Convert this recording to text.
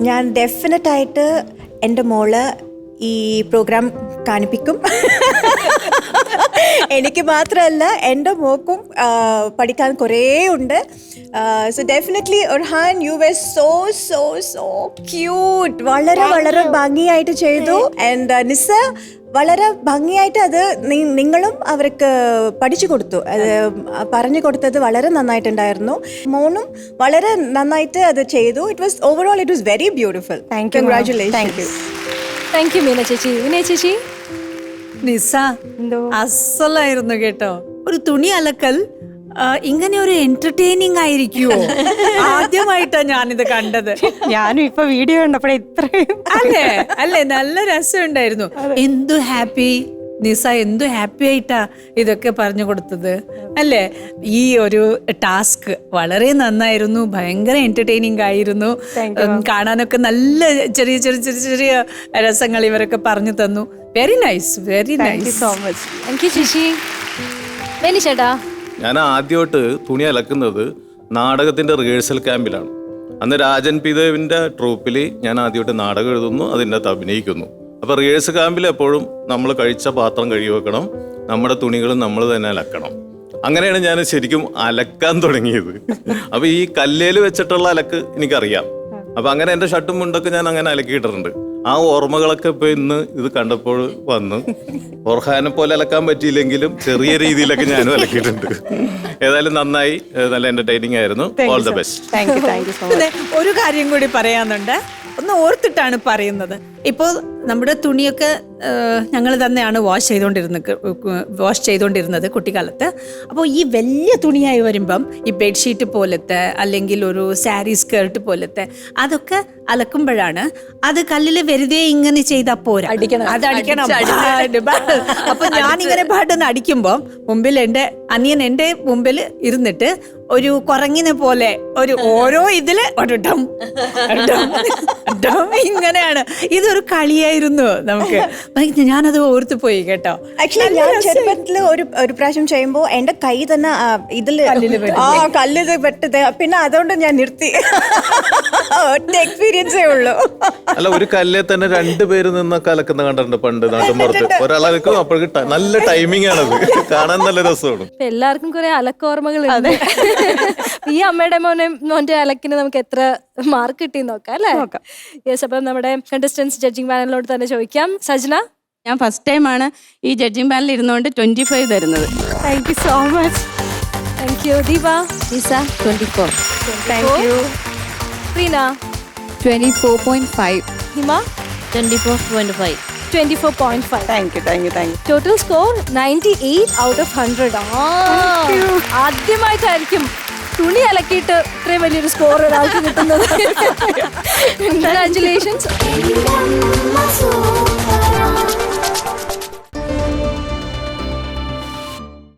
ഞാൻ ഡെഫിനറ്റ് ആയിട്ട് എന്റെ മോൾ ഈ പ്രോഗ്രാം കാണിപ്പിക്കും. എനിക്ക് മാത്രമല്ല എന്റെ മോക്കും പഠിക്കാൻ കുറേ ഉണ്ട്. So definitely ഒർഹാൻ you were so so so cute വളരെ വളരെ ഭംഗിയായിട്ട് ചെയ്തു. ആൻഡ് നിസ വളരെ ഭംഗിയായിട്ട് അത് നിങ്ങളും അവർക്ക് പഠിച്ചു കൊടുത്തു. അത് പറഞ്ഞു കൊടുത്തത് വളരെ നന്നായിട്ടുണ്ടായിരുന്നു. മോണും വളരെ നന്നായിട്ട് അത് ചെയ്തു. It was overall it was very beautiful thank you congratulation congratulation you you. Thank you Meena ചേച്ചി. വിനയ ചേച്ചി? നിസ എന്തോ? അസലായിരുന്നു കേട്ടോ. ഒരു തുണി അലക്കൽ ഇങ്ങനെ ഒരു എന്റർടൈനിങ് ആയിരിക്കുമോ ആദ്യമായിട്ടാ ഞാനിത് കണ്ടത്. ഞാനും ഇപ്പൊ വീഡിയോ കണ്ടപ്പോഴേ ഇത്രയും അല്ലേ? അല്ലേ? നല്ല രസമുണ്ടായിരുന്നു. എന്തു ഹാപ്പി? നിസ എന്തു ഹാപ്പി ആയിട്ടാ ഇതൊക്കെ പറഞ്ഞു കൊടുത്തത്. അല്ലേ? ഈ ഒരു ടാസ്ക് വളരെ നന്നായിരുന്നു. ഭയങ്കര എന്റർടൈനിങ് ആയിരുന്നു. കാണാനൊക്കെ നല്ല ചെറിയ ചെറിയ ചെറിയ ചെറിയ രസങ്ങൾ ഇവരൊക്കെ പറഞ്ഞു തന്നു. Very nice very nice so much thank you Veni ചേട്ടാ. ഞാൻ ആദ്യമായിട്ട് തുണി അലക്കുന്നത് നാടകത്തിന്റെ റിഹേഴ്സൽ ക്യാമ്പിലാണ് അന്ന് രാജൻ പി ദേവിന്റെ ട്രൂപ്പിൽ ഞാൻ ആദ്യമായിട്ട് നാടകം എഴുതുന്നു അതിന്റെ അകത്ത് അഭിനയിക്കുന്നു. അപ്പോൾ റിഹേഴ്സൽ ക്യാമ്പിൽ എപ്പോഴും നമ്മൾ കഴിച്ച പാത്രം കഴുകി വെക്കണം നമ്മുടെ തുണികളും നമ്മൾ തന്നെ അലക്കണം. അങ്ങനെയാണ് ഞാൻ ശരിക്കും അലക്കാൻ തുടങ്ങിയത്. അപ്പോൾ ഈ കല്ലേൽ വെച്ചിട്ടുള്ള അലക്ക് എനിക്കറിയാം. അപ്പോൾ അങ്ങനെ എന്റെ ഷർട്ടും മുണ്ടൊക്കെ ഞാൻ അങ്ങനെ അലക്കിയിട്ടിട്ടുണ്ട്. ആ ഓർമ്മകളൊക്കെ ഇപ്പൊ ഇന്ന് ഇത് കണ്ടപ്പോൾ വന്നു. ഓർഹാനെ പോലെ അലക്കാൻ പറ്റിയില്ലെങ്കിലും ചെറിയ രീതിയിലൊക്കെ ഞാനും അലക്കിയിട്ടുണ്ട്. ഏതായാലും നന്നായി നല്ല എന്റർടൈനിങ് ആയിരുന്നു. All the best thank you so much പിന്നെ ഒരു കാര്യം കൂടി പറയാനുണ്ട്. ഒന്ന് ഓർത്തിട്ടാണ് പറയുന്നത്. ഇപ്പോൾ നമ്മുടെ തുണിയൊക്കെ ഞങ്ങൾ തന്നെയാണ് വാഷ് ചെയ്തുകൊണ്ടിരുന്നത് വാഷ് ചെയ്തുകൊണ്ടിരുന്നത് കുട്ടിക്കാലത്ത്. അപ്പോൾ ഈ വലിയ തുണിയായി വരുമ്പം ഈ ബെഡ്ഷീറ്റ് പോലത്തെ അല്ലെങ്കിൽ ഒരു സാരി സ്കേർട്ട് പോലത്തെ അതൊക്കെ അലക്കുമ്പോഴാണ് അത് കല്ലിൽ വെറുതെ ഇങ്ങനെ ചെയ്താൽ പോരാ. അടിക്കണം. അത് അടിക്കണം. അപ്പോൾ ഞാൻ ഇങ്ങനെ ഞാനിങ്ങനെ പാട്ടൊന്ന് അടിക്കുമ്പോൾ മുമ്പിൽ എന്റെ അനിയൻ എന്റെ മുമ്പിൽ ഇരുന്നിട്ട് ഒരു കുറങ്ങിനെ പോലെ ഒരു ഓരോ ഇതിൽ ഇങ്ങനെയാണ്. ഇതൊരു കളിയായിരുന്നു നമുക്ക്. ഞാനത് ഓർത്തു പോയി കേട്ടോ. ആക്ച്വലി ഞാൻ ചെറുപ്പത്തിൽ ഒരു ഒരു പ്രാവശ്യം ചെയ്യുമ്പോൾ എന്റെ കൈ തന്നെ ഇതിൽ കല്ലിൽ പെട്ടത് പിന്നെ അതുകൊണ്ട് ഞാൻ നിർത്തി. ഒറ്റ എക്സ്പീരിയൻസേ ഉള്ളൂ. അല്ല ഒരു കല്ലേ തന്നെ രണ്ടുപേര് നിന്ന് കലക്കുന്ന കണ്ടിട്ടുണ്ട് പണ്ട് നാട്ടുമ്പുറത്ത് പുറത്ത്. അപ്പോഴേക്ക് ട- നല്ല ടൈമിംഗ് ആണത് കാണാൻ നല്ല രസമാണ്. ഇപ്പൊ എല്ലാവർക്കും കുറെ അലക്കോർമ്മകൾ ഉണ്ട് ഈ അമ്മയുടെ മോനെ മോന്റെ അലക്കിന് നമുക്ക് എത്ര മാർക്ക് കിട്ടി നോക്കാം അല്ലേ? യെസ് അപ്പം നമ്മുടെ കണ്ടസ്റ്റൻസ് ജഡ്ജിങ് പാനലിനോട് തന്നെ ചോദിക്കാം. സജ്ന? ഞാൻ ഫസ്റ്റ് ടൈം ആണ് ഈ ജഡ്ജിങ് പാനലിൽ ഇരുന്നുകൊണ്ട് ട്വന്റി ഫൈവ് തരുന്നത്. Thank you so much thank you Deepa? ദിസ twenty four thank you Reena twenty four point five Hima twenty four point five twenty four point five thank you thank you thank you total score ninety eight out of hundred ആദ്യമായിട്ടായിരിക്കും തുണി അലക്കിയിട്ട് ഇത്രയും വലിയൊരു score ഒരാൾക്ക് കിട്ടുന്നത്. Congratulations